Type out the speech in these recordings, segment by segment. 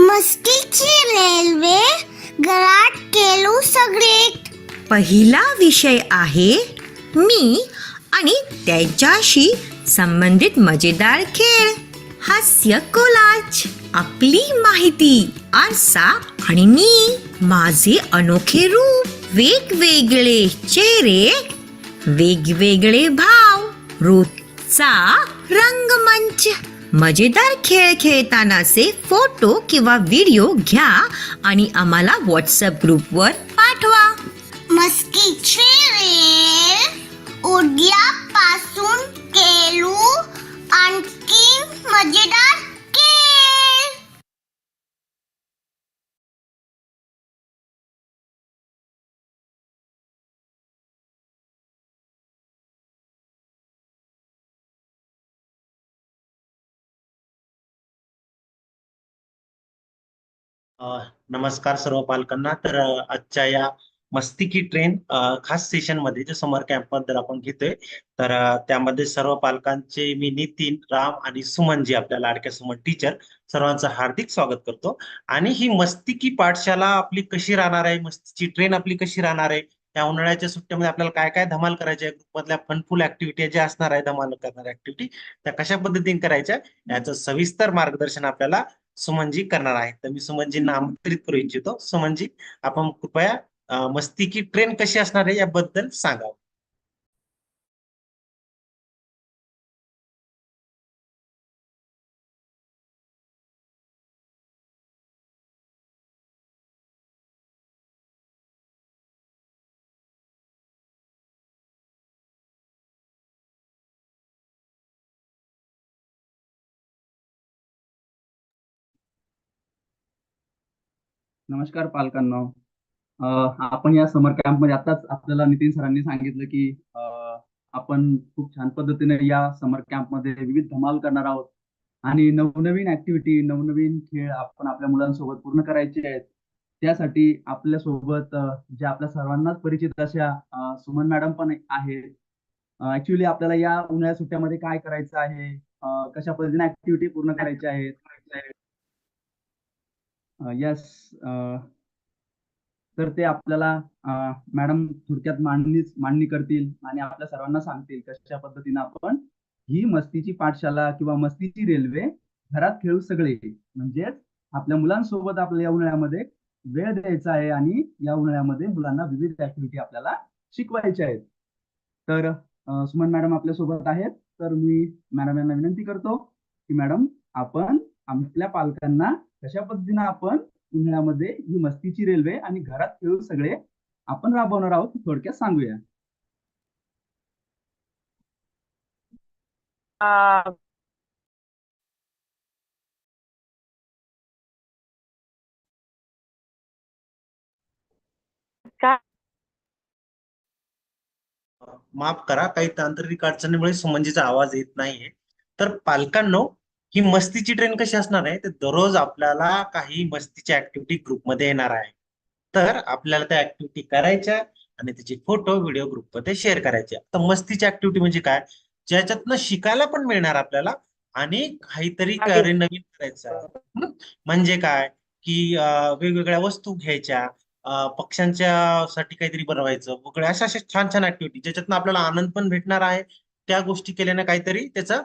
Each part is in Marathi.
मस्तीची रेल्वे घरात केलू सगळे. पहिला विषय आहे मी आणि त्याच्याशी संबंधित मजेदार खेळ. हास्य कोलाज आपली माहिती आरसा आणि मी माझे अनोखे रूप वेगवेगळे चेहरे वेगवेगळे भाव रोजचा रंगमंच. मजेदार खेळ खेळतानाचे फोटो किंवा व्हिडिओ घ्या आणि आम्हाला व्हॉट्सअप ग्रुपवर पाठवा. मस्तीची नमस्कार सर्व पालकांना. तर आजच्या या मस्ती की ट्रेन खास सेशनमध्ये जे समर कॅम्पबद्दल आपण घेतोय तर त्यामध्ये सर्व पालकांचे मी नितीन राम आणि सुमनजी आपल्या लाडक्या सुमन टीचर सर्वांचं हार्दिक स्वागत करतो. आणि ही मस्ती की पाठशाला आपली कशी राहणार आहे? मस्तीची ट्रेन आपली कशी राहणार आहे? या उन्हाळ्याच्या सुट्ट्यामध्ये आपल्याला काय काय धमाल करायचे आहे? ग्रुपमधल्या फनफुल ऍक्टिव्हिटी ज्या असणार आहे धमाल करणाऱ्या ऍक्टिव्हिटी त्या कशा पद्धतीने करायच्या? याचं सविस्तर मार्गदर्शन आपल्याला सुमनजी करणार आहे. तर मी सुमनजींना आमंत्रित करू इच्छितो. सुमनजी आपण कृपया मस्ती की ट्रेन कशी असणार आहे याबद्दल सांगावं. नमस्कार पालकांना. आपण या समर कॅम्पमध्ये आताच आपल्याला नितीन सरांनी सांगितलं की आपण खूप छान पद्धतीने या समर कॅम्पमध्ये विविध धमाल करणार आहोत. आणि नवनवीन ऍक्टिव्हिटी नवनवीन खेळ आपण आपल्या मुलांसोबत पूर्ण करायचे आहेत. त्यासाठी आपल्यासोबत जे आपल्या सर्वांनाच परिचित अशा सुमन मॅडम पण आहेत. ऍक्च्युली आपल्याला या उन्हाळ्या सुट्ट्यामध्ये काय करायचं आहे? कशा पद्धतीने ऍक्टिव्हिटी पूर्ण करायच्या आहेत? यस तर ते आपल्याला मॅडम थोडक्यात मांडणी मांडणी करतील आणि आपल्या सर्वांना सांगतील कशा पद्धतीने आपण ही मस्तीची पाठशाला किंवा मस्तीची रेल्वे घरात खेळू सगळे. म्हणजेच आपल्या मुलांसोबत आपल्या या उन्हाळ्यामध्ये वेळ द्यायचा आहे आणि या उन्हाळ्यामध्ये मुलांना विविध ऍक्टिव्हिटी आपल्याला शिकवायच्या आहेत. तर सुमन मॅडम आपल्यासोबत आहेत. तर मी मॅडम यांना विनंती करतो की मॅडम आपण आपल्या पालकांना कशा पद्धतीने आपण उन्हाळ्यामध्ये ही मस्तीची रेल्वे आणि घरात खेळून सगळे आपण राबवणार आहोत थोडक्यात सांगूया. माफ करा काही तांत्रिक अडचणीमुळे सुमनजीचा आवाज येत नाहीये. तर पालकांनो ही मस्तीची ट्रेन कशी असणार आहे? तर दररोज आपल्याला काही मस्तीच्या ऍक्टिव्हिटी ग्रुपमध्ये येणार आहे. तर आपल्याला त्या ऍक्टिव्हिटी करायच्या आणि त्याचे फोटो व्हिडिओ ग्रुपमध्ये शेअर करायचे. तर मस्तीची ऍक्टिव्हिटी म्हणजे काय? ज्याच्यातनं शिकायला पण मिळणार आपल्याला आणि काहीतरी नवीन करायचं? म्हणजे काय? की वेगवेगळ्या वस्तू घ्यायच्या पक्ष्यांच्या साठी काहीतरी बनवायचं वगैरे अशा अशा छान छान ऍक्टिव्हिटी ज्याच्यातनं आपल्याला आनंद पण भेटणार आहे. त्या गोष्टी केल्याने काहीतरी त्याचा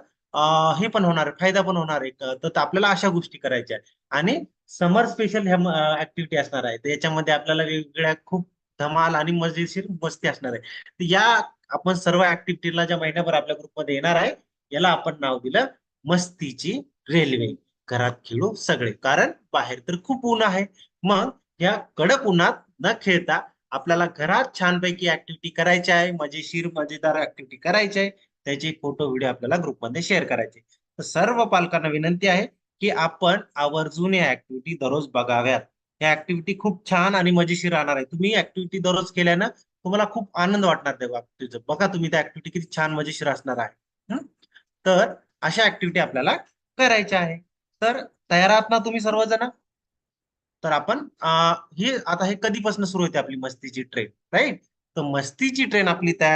हे पण होणार आहे फायदा पण होणार आहे तर आपल्याला अशा गोष्टी करायच्या आणि समर स्पेशल ह्या ऍक्टिव्हिटी असणार आहे. याच्यामध्ये आपल्याला वेगवेगळ्या खूप धमाल आणि मजेशीर मस्ती असणार आहे. या आपण सर्व ऍक्टिव्हिटीला ज्या महिन्याभर आपल्या ग्रुपमध्ये येणार आहे याला आपण नाव दिलं मस्तीची रेल्वे. घरात खेळू सगळे. कारण बाहेर तर खूप ऊन आहे. मग या कडक उन्हात न खेळता आपल्याला घरात छानपैकी ऍक्टिव्हिटी करायची आहे. मजेशीर मजेदार ऍक्टिव्हिटी करायची आहे. त्याचे फोटो व्हिडिओ आपल्याला ग्रुपमध्ये शेअर करायचे. तर सर्व पालकांना विनंती आहे की आपण आवर्जून या ऍक्टिव्हिटी दररोज बघाव्यात. या ऍक्टिव्हिटी खूप छान आणि मजेशीर राहणार आहे. तुम्ही ऍक्टिव्हिटी दररोज केल्यानं तुम्हाला खूप आनंद वाटणार त्या ऍक्टिव्हिटीचा बघा तुम्ही त्या ऍक्टिव्हिटी किती छान मजेशीर असणार आहे. तर अशा ऍक्टिव्हिटी आपल्याला करायच्या आहे. तर तयार आहात ना तुम्ही सर्वजण? तर आपण हे ही आता हे कधीपासून सुरू होते आपली मस्तीची ट्रेन राईट तर मस्तीची ट्रेन आपली त्या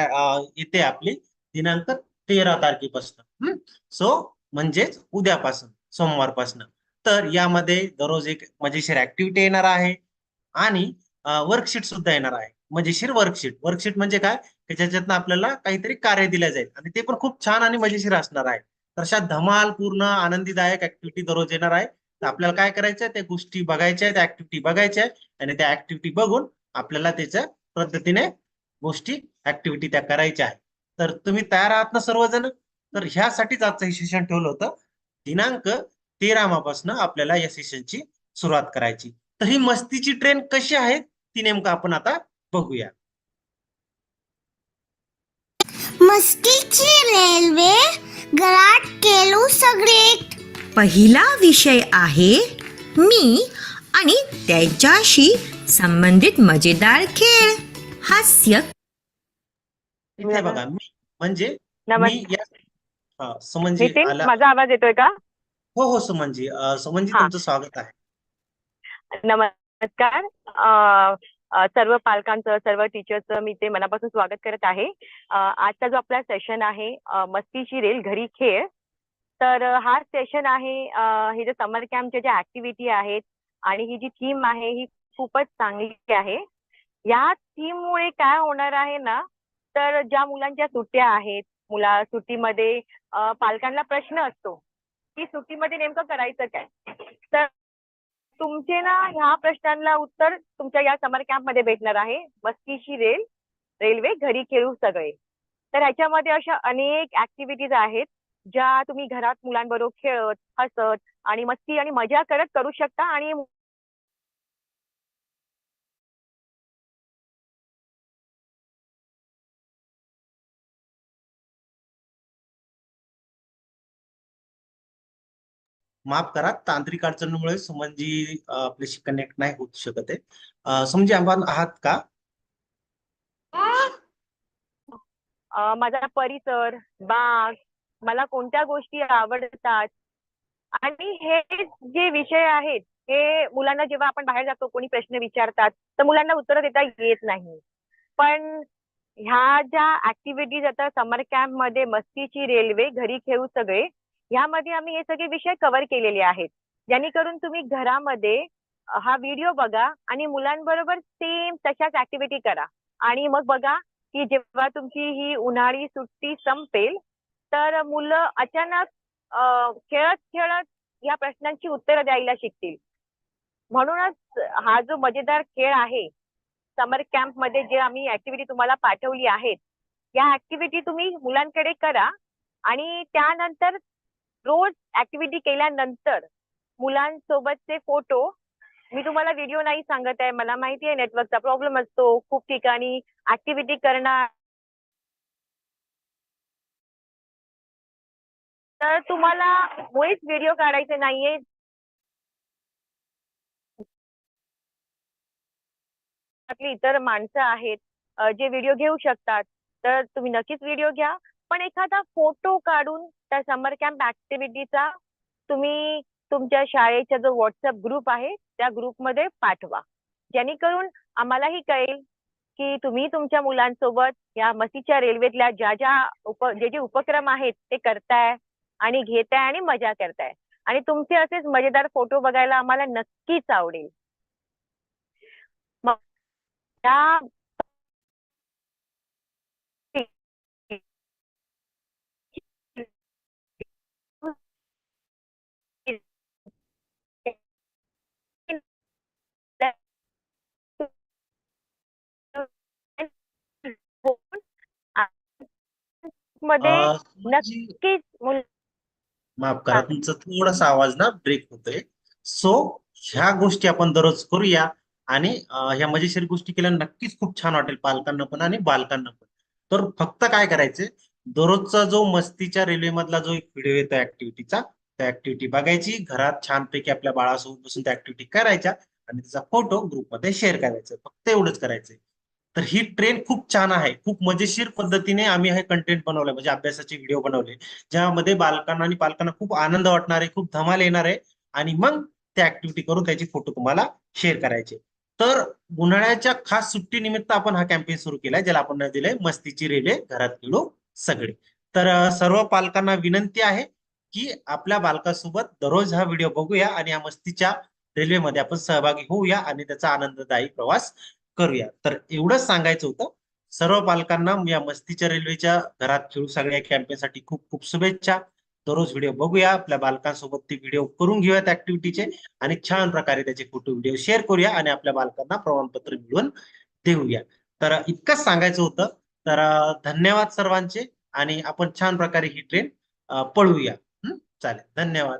येते आपली दिनांक तेरा तारखेपासून. सो म्हणजेच उद्यापासून सोमवारपासून. तर यामध्ये दररोज एक मजेशीर ऍक्टिव्हिटी येणार आहे आणि वर्कशीट सुद्धा येणार आहे. मजेशीर वर्कशीट वर्कशीट म्हणजे काय? की ज्याच्यातनं आपल्याला काहीतरी कार्य दिल्या जाईल. आणि ते पण खूप छान आणि मजेशीर असणार आहे. तर अशा धमाल पूर्ण आनंदीदायक ऍक्टिव्हिटी दररोज येणार आहे. तर आपल्याला काय करायचं त्या गोष्टी बघायच्या आहेत ऍक्टिव्हिटी बघायच्या आणि त्या ऍक्टिव्हिटी बघून आपल्याला त्याच्या पद्धतीने गोष्टी ऍक्टिव्हिटी त्या करायच्या आहेत. तर तुम्ही तयार आहात ना सर्वजण? तर ह्यासाठीच आजचं हे सेशन ठेवलं होतं. दिनांक तेरा मापासून आपल्याला या सेशनची सुरुवात करायची. तर ही मस्तीची ट्रेन कशी आहे? ती नेमकं आपण आता बघूया. मस्तीची रेल्वे घरात केलू सगळे. पहिला विषय आहे मी आणि त्याच्याशी संबंधित मजेदार खेळ. हास्य इथे बघा मी म्हणजे मी या आला माझा आवाज येतोय का? हो हो सुमनजी. सुमनजी. तुमचं स्वागत आहे. नमस्कार. सर्व पालकांचं सर्व टीचरचं मी ते मनापासून स्वागत करत आहे. आजचा जो आपला सेशन आहे मस्तीची रेल घरी खेळ. तर हा सेशन आहे हे जे समर कॅम्पच्या ज्या ऍक्टिव्हिटी आहेत आणि ही जी थीम आहे ही खूपच चांगली आहे. या थीममुळे काय होणार आहे ना तर ज्या मुलांच्या सुट्ट्या आहेत मुला सुट्टीमध्ये पालकांना प्रश्न असतो की सुट्टीमध्ये नेमकं करायचं काय? तर तुमचे ना ह्या प्रश्नांना उत्तर तुमच्या या समर कॅम्पमध्ये भेटणार आहे. मस्तीशी रेल रेल्वे घरी खेळू सगळे. तर ह्याच्यामध्ये अशा अनेक ऍक्टिव्हिटीज आहेत ज्या तुम्ही घरात मुलांबरोबर खेळत हसत आणि मस्ती आणि मजा करत करू शकता आणि माफ करा तांत्रिक अडचणीमुळे सुमनजी आपल्याशी कनेक्ट नाही होऊ शकत आहे. सुमनजी आपण आहात का? माझा परिसर बाग मला कोणत्या गोष्टी आवडतात? आणि हे जे विषय आहेत हे मुलांना जेव्हा आपण बाहेर जातो कोणी प्रश्न विचारतात तर मुलांना उत्तर देता येत नाही. पण ह्या ज्या ऍक्टिव्हिटीज आता समर कॅम्पमध्ये मस्तीची रेल्वे घरी खेळू सगळे ह्यामध्ये आम्ही हे सगळे विषय कव्हर केलेले आहेत. जेणेकरून तुम्ही घरामध्ये हा व्हिडिओ बघा आणि मुलांबरोबर सेम तशाच ऍक्टिव्हिटी करा. आणि मग बघा की जेव्हा तुमची ही उन्हाळी सुट्टी संपेल तर मुलं अचानक खेळत खेळत या प्रश्नांची उत्तरं द्यायला शिकतील. म्हणूनच हा जो मजेदार खेळ आहे समर कॅम्पमध्ये जे आम्ही ऍक्टिव्हिटी तुम्हाला पाठवली आहेत या ऍक्टिव्हिटी तुम्ही मुलांकडे करा आणि त्यानंतर रोज ऍक्टिव्हिटी केल्यानंतर मुलांसोबतचे फोटो मी तुम्हाला व्हिडिओ नाही सांगत आहे. मला माहिती आहे नेटवर्कचा प्रॉब्लेम असतो. खूप ठिकाणी ऍक्टिव्हिटी करणार तर तुम्हाला मुळीच व्हिडिओ काढायचे नाहीये. आपली इतर माणसं आहेत जे व्हिडिओ घेऊ शकतात. तर तुम्ही नक्कीच व्हिडिओ घ्या. पण एखादा फोटो काढून त्या समर कॅम्प ऍक्टिव्हिटीचा तुम्ही तुमच्या शाळेचा जो व्हॉट्सअप ग्रुप आहे त्या ग्रुपमध्ये पाठवा. जेणेकरून आम्हालाही कळेल की तुम्ही तुमच्या मुलांसोबत या मसीच्या रेल्वेतल्या ज्या ज्या उप जे जे उपक्रम आहेत ते करताय आणि घेताय आणि मजा करताय. आणि तुमचे असेच मजेदार फोटो बघायला आम्हाला नक्कीच आवडेल. या त्या मध्ये अं, नक्कीच मुल माफ करा. तुमचा थोडासा आवाज ना ब्रेक होतोय. सो ह्या गोष्टी आपण दररोज करूया आणि अं, ह्या मजेशीर गोष्टी केल्या नक्कीच खूप छान वाटेल पालकांना पण आणि बालकांना पण. तर फक्त काय करायचंय दररोजचा जो मस्तीच्या रेल्वे मधला जो एक व्हिडिओ येतो ऍक्टिव्हिटीचा त्या ऍक्टिव्हिटी बघायची. घरात छानपैकी आपल्या बाळासोबत बसून त्या ऍक्टिव्हिटी करायच्या आणि त्याचा फोटो ग्रुपमध्ये शेअर करायचा. फक्त एवढंच करायचंय. तर ही ट्रेन खूप छान आहे. खूप मजेशीर पद्धतीने आम्ही हे कंटेंट बनवलंय. म्हणजे अभ्यासाचे व्हिडिओ बनवले. ज्यामध्ये बालकांना आणि पालकांना खूप आनंद वाटणार आहे खूप धमाल येणार आहे. आणि मग त्या ऍक्टिव्हिटी करून त्याचे फोटो तुम्हाला शेअर करायचे. तर उन्हाळ्याच्या खास सुट्टी निमित्त आपण हा कॅम्पेन सुरू केलाय ज्याला आपण दिलंय मस्तीची रेल्वे घरात गेलो सगळे. तर सर्व पालकांना विनंती आहे की आपल्या बालकासोबत दररोज हा व्हिडिओ बघूया आणि या मस्तीच्या रेल्वेमध्ये आपण सहभागी होऊया आणि त्याचा आनंददायी प्रवास करूया. तर एवढंच सांगायचं होतं. सर्व पालकांना या मस्तीच्या रेल्वेच्या घरात खेळू सगळ्या कॅम्पेसाठी खूप खूप शुभेच्छा. दररोज व्हिडिओ बघूया. आपल्या बालकांसोबत ते व्हिडिओ करून घेऊयात ऍक्टिव्हिटीचे आणि छान प्रकारे त्याचे फोटो व्हिडिओ शेअर करूया आणि आपल्या बालकांना प्रमाणपत्र मिळवून देऊया. तर इतकंच सांगायचं होतं. तर धन्यवाद सर्वांचे आणि आपण छान प्रकारे ही ट्रेन पळवूया चालेल. धन्यवाद.